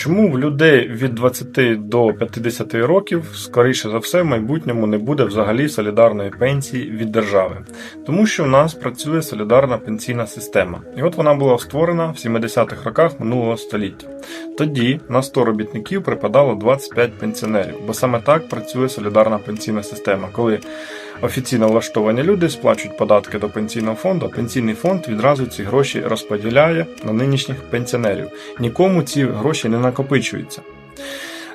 Чому в людей від 20 до 50 років, скоріше за все, в майбутньому не буде взагалі солідарної пенсії від держави? Тому що в нас працює солідарна пенсійна система, і от вона була створена в 70-х роках минулого століття. Тоді на 100 робітників припадало 25 пенсіонерів, бо саме так працює солідарна пенсійна система, коли офіційно влаштовані люди сплачують податки до пенсійного фонду, а пенсійний фонд відразу ці гроші розподіляє на нинішніх пенсіонерів. Нікому ці гроші не накопичуються.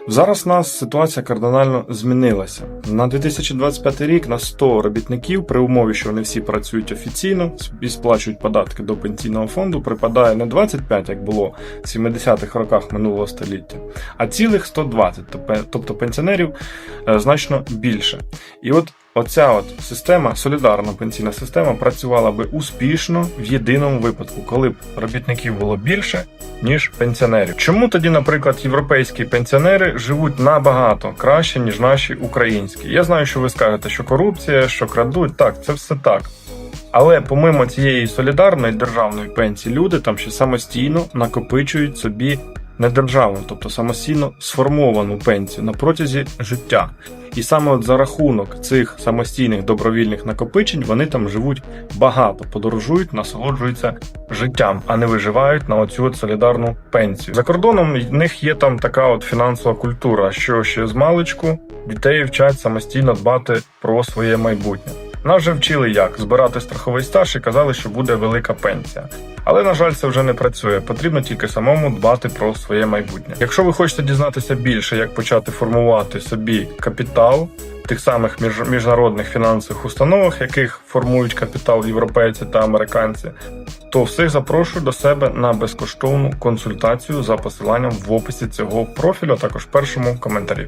Зараз у нас ситуація кардинально змінилася. На 2025 рік на 100 робітників, при умові, що вони всі працюють офіційно і сплачують податки до пенсійного фонду, припадає не 25, як було в 70-х роках минулого століття, а цілих 120, тобто- тобто пенсіонерів е, значно більше. І от оця от система, солідарна пенсійна система, працювала би успішно в єдиному випадку, коли б робітників було більше, ніж пенсіонерів. Чому тоді, наприклад, європейські пенсіонери живуть набагато краще, ніж наші українські? Я знаю, що ви скажете, що корупція, що крадуть, так, це все так. Але помимо цієї солідарної державної пенсії, люди там ще самостійно накопичують собі недержавну, тобто самостійно сформовану пенсію на протязі життя. І саме от за рахунок цих самостійних добровільних накопичень вони там живуть багато, подорожують, насолоджуються життям, а не виживають на оцю от солідарну пенсію. За кордоном в них є там така от фінансова культура, що ще з маличку дітей вчать самостійно дбати про своє майбутнє. Нас вже вчили як збирати страховий стаж і казали, що буде велика пенсія. Але на жаль, це вже не працює. Потрібно тільки самому дбати про своє майбутнє. Якщо ви хочете дізнатися більше, як почати формувати собі капітал тих самих між, міжнародних фінансових установах, яких формують капітал європейці та американці, то всіх запрошую до себе на безкоштовну консультацію за посиланням в описі цього профілю, а також першому коментарі.